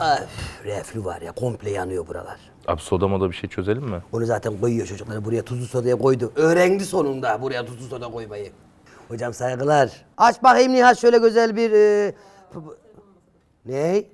Öf, reflü var ya komple yanıyor buralar. Abi soda moda bir şey çözelim mi? Onu zaten koyuyor çocukları buraya tuzlu sodaya koydu. Öğrendi sonunda buraya tuzlu soda koymayı. Hocam saygılar. Aç bakayım Nihat şöyle güzel bir... E, ne?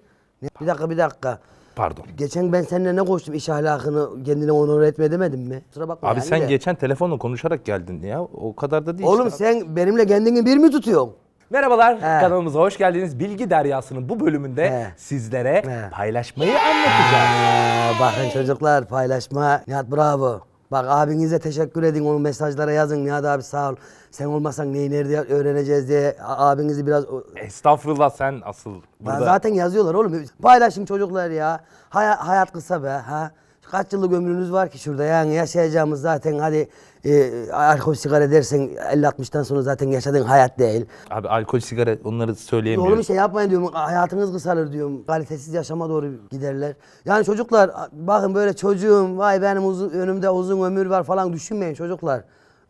ne? Bir dakika bir dakika. Pardon. Geçen ben seninle ne konuştum iş ahlakını kendine onur etme demedim mi? Kusura bakma Abi yani sen de. geçen telefonla konuşarak geldin ya. O kadar da değil Oğlum işte. sen benimle kendini bir mi tutuyorsun? Merhabalar He. kanalımıza hoş geldiniz. Bilgi Deryası'nın bu bölümünde He. sizlere He. paylaşmayı anlatacağım. Bakın çocuklar paylaşma. Nihat bravo. Bak abinize teşekkür edin onu mesajlara yazın Nihat abi sağ ol. Sen olmasan neyi nerede öğreneceğiz diye a- abinizi biraz... Estağfurullah sen asıl burada. Zaten yazıyorlar oğlum. Paylaşın çocuklar ya. Hay- hayat kısa be ha. Kaç yıllık ömrünüz var ki şurada yani yaşayacağımız zaten hadi e, alkol sigara dersen 50-60'tan sonra zaten yaşadığın hayat değil. Abi alkol sigara onları söyleyemiyoruz. Oğlum şey yapmayın diyorum. Hayatınız kısalır diyorum. Kalitesiz yaşama doğru giderler. Yani çocuklar bakın böyle çocuğum vay benim uzun, önümde uzun ömür var falan düşünmeyin çocuklar.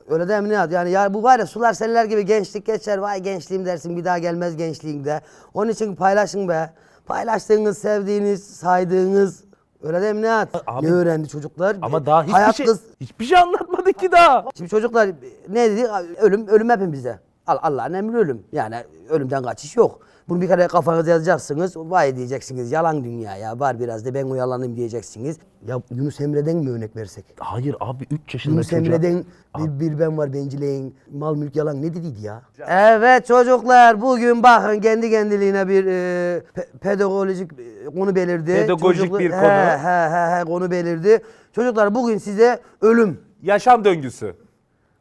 Öyle değil mi Nihat? Yani ya bu var ya sular seller gibi gençlik geçer. Vay gençliğim dersin bir daha gelmez gençliğinde. Onun için paylaşın be. Paylaştığınız, sevdiğiniz, saydığınız Öyle değil mi Nihat? Abi- ne öğrendi çocuklar? Ama daha hiçbir Hayat şey kız- hiçbir şey anlatmadı ki daha. Şimdi çocuklar ne dedi? Ölüm, ölüm hepimize. Al- Allah'ın emri ölüm. Yani ölümden kaçış yok. Bunu bir kere kafanıza yazacaksınız. Vay diyeceksiniz. Yalan dünya ya. Var biraz da ben uyalanayım diyeceksiniz. Ya Yunus Emre'den mi örnek versek? Hayır abi 3 yaşında Yunus çocuğa. Emre'den bir, bir ben var bencileyin. Mal mülk yalan ne dediydi ya? Evet çocuklar bugün bakın kendi kendiliğine bir e, pe- pedagojik e, konu belirdi. Pedagojik bir he, konu. He he he konu belirdi. Çocuklar bugün size ölüm Yaşam döngüsü.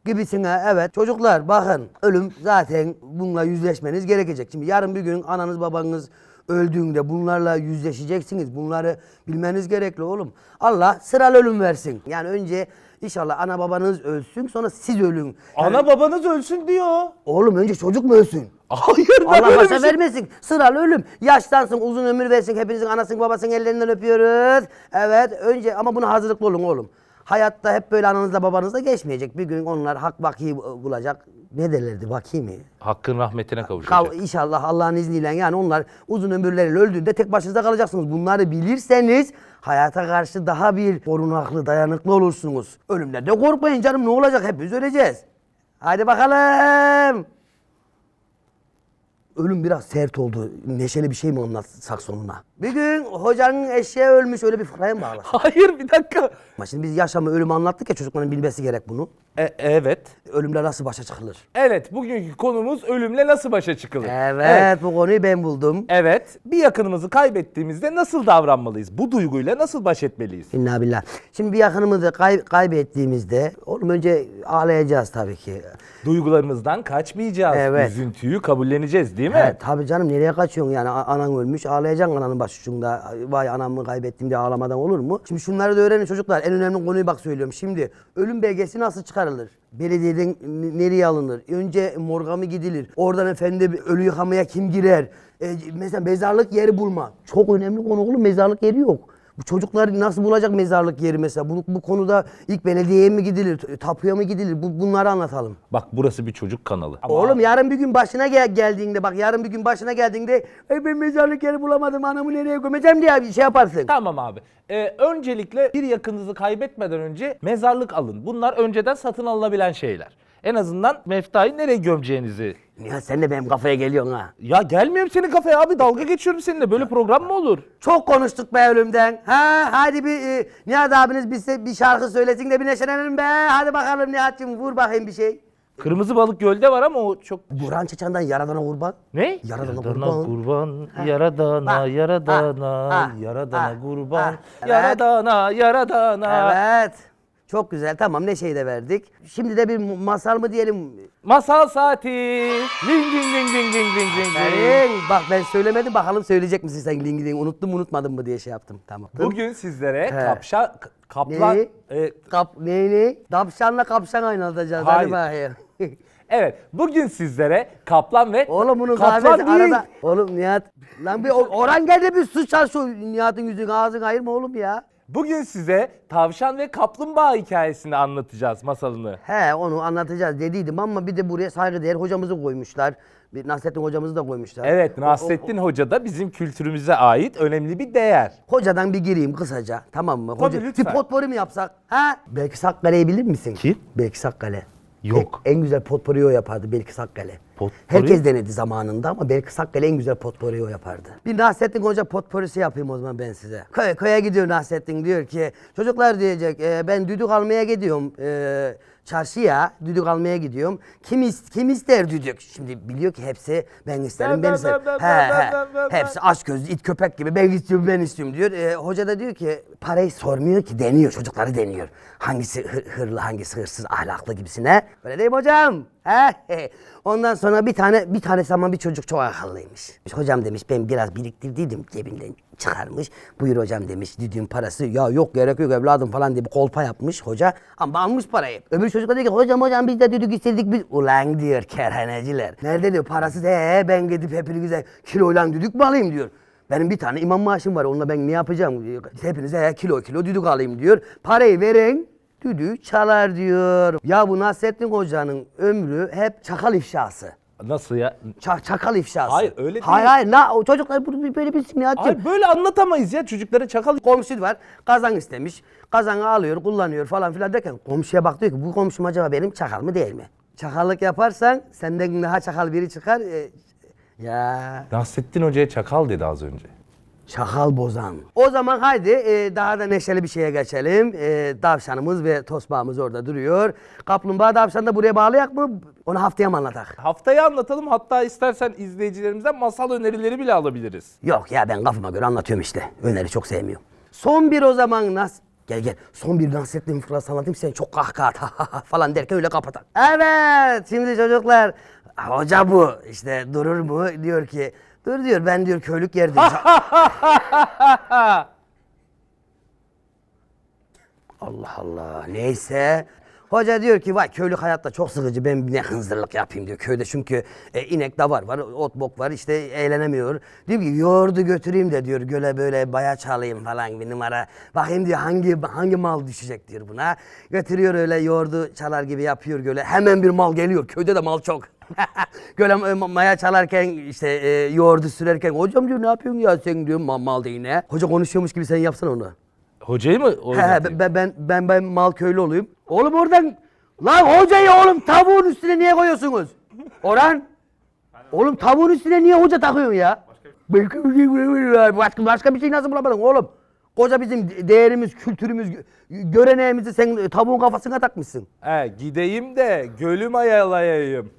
Gibisine evet çocuklar bakın ölüm zaten bununla yüzleşmeniz gerekecek. Şimdi yarın bir gün ananız babanız öldüğünde bunlarla yüzleşeceksiniz. Bunları bilmeniz gerekli oğlum. Allah sıralı ölüm versin. Yani önce inşallah ana babanız ölsün sonra siz ölün. Yani- Ana babanız ölsün diyor. Oğlum önce çocuk mu ölsün? Hayır ben Allah öyle bir başa şey- vermesin. Sıralı ölüm. Yaşlansın, uzun ömür versin. Hepinizin anasının babasının ellerinden öpüyoruz. Evet, önce ama buna hazırlıklı olun oğlum. Hayatta hep böyle ananızla babanızla geçmeyecek. Bir gün onlar hak vaki bulacak. Ne derlerdi vaki mi? Hakkın rahmetine kavuşacak. Kav inşallah Allah'ın izniyle yani onlar uzun ömürleriyle öldüğünde tek başınıza kalacaksınız. Bunları bilirseniz hayata karşı daha bir korunaklı, dayanıklı olursunuz. Ölümden de korkmayın canım ne olacak hepimiz öleceğiz. Hadi bakalım. Ölüm biraz sert oldu. Neşeli bir şey mi anlatsak sonuna? Bir gün hocanın eşeği ölmüş öyle bir fıraya mı bağlı? Hayır bir dakika. Ama şimdi biz yaşamı ölümü anlattık ya çocukların bilmesi gerek bunu. E, evet. Ölümle nasıl başa çıkılır? Evet bugünkü konumuz ölümle nasıl başa çıkılır? Evet, bu konuyu ben buldum. Evet. Bir yakınımızı kaybettiğimizde nasıl davranmalıyız? Bu duyguyla nasıl baş etmeliyiz? İnna billah. Şimdi bir yakınımızı kay- kaybettiğimizde oğlum önce ağlayacağız tabii ki. Duygularımızdan kaçmayacağız. Evet. Üzüntüyü kabulleneceğiz değil mi? He, tabii canım nereye kaçıyorsun yani A- anan ölmüş ağlayacaksın ananın başucunda. Vay anamı kaybettim diye ağlamadan olur mu? Şimdi şunları da öğrenin çocuklar en önemli konuyu bak söylüyorum. Şimdi ölüm belgesi nasıl çıkarılır? Belediyeden nereye alınır? Önce morga mı gidilir? Oradan efendim ölü yıkamaya kim girer? E, mesela mezarlık yeri bulma. Çok önemli konu oğlum mezarlık yeri yok. Bu çocuklar nasıl bulacak mezarlık yeri mesela? Bu, bu konuda ilk belediyeye mi gidilir, tapuya mı gidilir? Bu, bunları anlatalım. Bak burası bir çocuk kanalı. Oğlum yarın bir gün başına gel- geldiğinde bak yarın bir gün başına geldiğinde "Ay ben mezarlık yeri bulamadım anamı nereye gömeceğim diye bir şey yaparsın. Tamam abi. Ee, öncelikle bir yakınınızı kaybetmeden önce mezarlık alın. Bunlar önceden satın alınabilen şeyler. En azından meftayı nereye gömeceğinizi. Ya sen de benim kafaya geliyorsun ha. Ya gelmiyorum senin kafaya abi dalga geçiyorum seninle. Böyle program mı olur? Çok konuştuk be ölümden. Ha hadi bir e, Nihat abiniz bize bir şarkı söylesin de bir neşelenelim be. Hadi bakalım Nihat'cığım vur bakayım bir şey. Kırmızı balık gölde var ama o çok... Burhan Çeçen'den Yaradana kurban. Ne? Yaradana Yaradana kurban. kurban, yaradana, Ha, yaradana, ha, yaradana ha, kurban. ha. Evet. Yaradana, yaradana. Evet. Çok güzel tamam neşeyi de verdik. Şimdi de bir masal mı diyelim? Masal saati. Ling ding ding ding ding ding ding ding. Senin, bak ben söylemedim bakalım söyleyecek misin sen lingi lingi unuttum mu unutmadın mı diye şey yaptım. Tamam. Bugün sizlere He. kapşa, kaplan... Ne? e, Kap, ne ne? Kapşanla kapşan oynatacağız. Hadi Hayır. bakayım. evet, bugün sizlere kaplan ve... Oğlum bunun kaplan kahvesi değil. arada. Oğlum Nihat. Lan bir or- oran geldi bir su çal şu Nihat'ın yüzünü ağzını ayırma oğlum ya. Bugün size tavşan ve kaplumbağa hikayesini anlatacağız masalını. He onu anlatacağız dediydim ama bir de buraya saygıdeğer hocamızı koymuşlar. Bir Nasrettin hocamızı da koymuşlar. Evet Nasrettin Hoca da bizim kültürümüze ait önemli bir değer. Hocadan bir gireyim kısaca tamam mı? Tabii, Hoca, lütfen. Bir potpori mi yapsak? Ha? Belki Sakkale'yi bilir misin? Kim? Belki Sakkale. Yok. En, en güzel potporiyi o yapardı Belki Sakkale. Potpori? Herkes denedi zamanında ama Belki Sakkale en güzel potporiyi o yapardı. Bir Nasrettin Hoca potporisi yapayım o zaman ben size. Köye, köye gidiyor Nasrettin diyor ki çocuklar diyecek "e, ben düdük almaya gidiyorum. E, çarşıya düdük almaya gidiyorum. Kim, is- kim ister düdük? Şimdi biliyor ki hepsi ben isterim Ben, ben, isterim. ben, He, ben, he. ben, ben, ben. Hepsi aç gözlü it köpek gibi ben istiyorum ben istiyorum diyor. Ee, hoca da diyor ki parayı sormuyor ki deniyor çocukları deniyor. Hangisi hır- hırlı hangisi hırsız ahlaklı gibisine. Böyle değil mi hocam? He? Ondan sonra bir tane bir tanesi ama bir çocuk çok akıllıymış. Hocam demiş ben biraz biriktirdiydim cebinden çıkarmış. Buyur hocam demiş düdüğün parası. Ya yok gerek yok evladım falan diye bir kolpa yapmış hoca. Ama almış parayı. Öbür çocuk da diyor ki hocam hocam biz de düdük istedik biz. Ulan diyor kerhaneciler. Nerede diyor parası de ben gidip hepinize kiloyla düdük mü alayım diyor. Benim bir tane imam maaşım var onunla ben ne yapacağım diyor. Hepinize kilo kilo düdük alayım diyor. Parayı veren düdüğü çalar diyor. Ya bu Nasrettin Hoca'nın ömrü hep çakal ifşası. Nasıl ya? Ça- çakal ifşası. Hayır, öyle değil. Hayır hayır. La, o çocuklar bunu böyle bilsin ya. Hayır böyle anlatamayız ya çocuklara çakal. Komşu var kazan istemiş. Kazanı alıyor kullanıyor falan filan derken komşuya bak diyor ki bu komşum acaba benim çakal mı değil mi? Çakallık yaparsan senden daha çakal biri çıkar. Ee, ya Nasrettin Hoca'ya çakal dedi az önce. çakal bozan. O zaman haydi e, daha da neşeli bir şeye geçelim. E, davşanımız ve tosbağımız orada duruyor. Kaplumbağa davşanı da buraya bağlayak mı? Onu haftaya mı anlatak? Haftaya anlatalım hatta istersen izleyicilerimizden masal önerileri bile alabiliriz. Yok ya ben kafama göre anlatıyorum işte. Öneri çok sevmiyorum. Son bir o zaman nas... Gel gel. Son bir Nasrettin fıkrası anlatayım sen çok kahkaha at, falan derken öyle kapatak. Evet şimdi çocuklar hoca bu işte durur mu diyor ki dur diyor ben diyor köylük yerde Allah Allah neyse. Hoca diyor ki vay köylük hayatta çok sıkıcı ben ne hınzırlık yapayım diyor köyde çünkü e, inek davar var ot bok var işte eğlenemiyor. Diyor ki yoğurdu götüreyim de diyor göle böyle baya çalayım falan bir numara. Bakayım diyor hangi hangi mal düşecek diyor buna. Götürüyor öyle yoğurdu çalar gibi yapıyor göle hemen bir mal geliyor köyde de mal çok. Göle e, ma- maya çalarken işte e, yoğurdu sürerken hocam diyor ne yapıyorsun ya sen diyor mal, mal değil ne. Hoca konuşuyormuş gibi sen yapsana onu. Hocayı mı? He, oynatayım? ben, ben ben ben mal köylü olayım. Oğlum oradan lan hocayı oğlum tavuğun üstüne niye koyuyorsunuz? Orhan. Oğlum tavuğun üstüne niye hoca takıyorsun ya? Başka bir şey başka, başka bir şey nasıl bulamadın oğlum? Koca bizim değerimiz, kültürümüz, gö- göreneğimizi sen e, tavuğun kafasına takmışsın. He, gideyim de gölüm ayalayayım.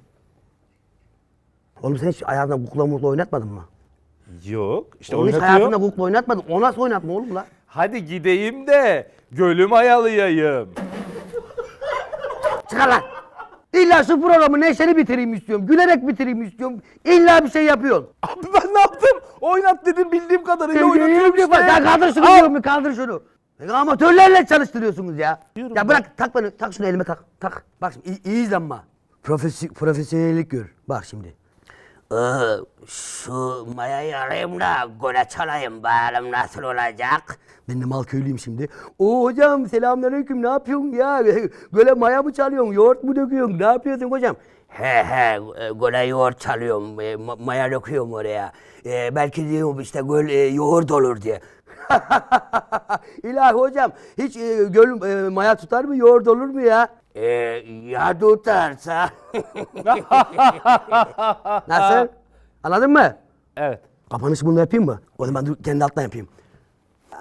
Oğlum sen hiç hayatında kukla mukla oynatmadın mı? Yok. işte Oğlum hiç oynatıyorum. hayatında kukla oynatmadın. O nasıl oynatma oğlum la? Hadi gideyim de gölüm ayalayayım. Çıkar lan. İlla şu programı neşeli bitireyim istiyorum. Gülerek bitireyim istiyorum. İlla bir şey yapıyorsun. Abi ben ne yaptım? Oynat dedim bildiğim kadarıyla oynatıyorum işte. Ya kaldır şunu diyorum ya kaldır şunu. Ya Amatörlerle çalıştırıyorsunuz ya. Diyorum ya ben. bırak tak beni tak şunu elime tak tak. Bak şimdi iyi, iyi izlen bak. Profesi, profesyonellik gör. Bak şimdi. Ee, şu mayayı alayım da gole çalayım bakalım nasıl olacak. Ben de mal köylüyüm şimdi. O hocam selamünaleyküm ne yapıyorsun ya? Göle maya mı çalıyorsun? Yoğurt mu döküyorsun? Ne yapıyorsun hocam? He he e, göle yoğurt çalıyorum. e, ma- maya döküyorum oraya. E, belki diyorum işte göl e, yoğurt olur diye. İlahi hocam hiç e, göl e, maya tutar mı yoğurt olur mu ya? E, ya tutarsa. Nasıl? Anladın mı? Evet. Kapanış bunu yapayım mı? O zaman dur kendi alttan yapayım.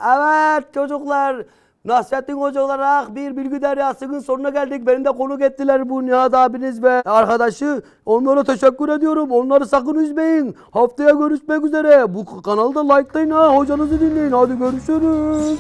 Evet çocuklar. Nasrettin Hoca olarak bir bilgi deryasının sonuna geldik. Beni de konuk ettiler bu Nihat abiniz ve arkadaşı. Onlara teşekkür ediyorum. Onları sakın üzmeyin. Haftaya görüşmek üzere. Bu kanalı da likelayın ha. Hocanızı dinleyin. Hadi görüşürüz.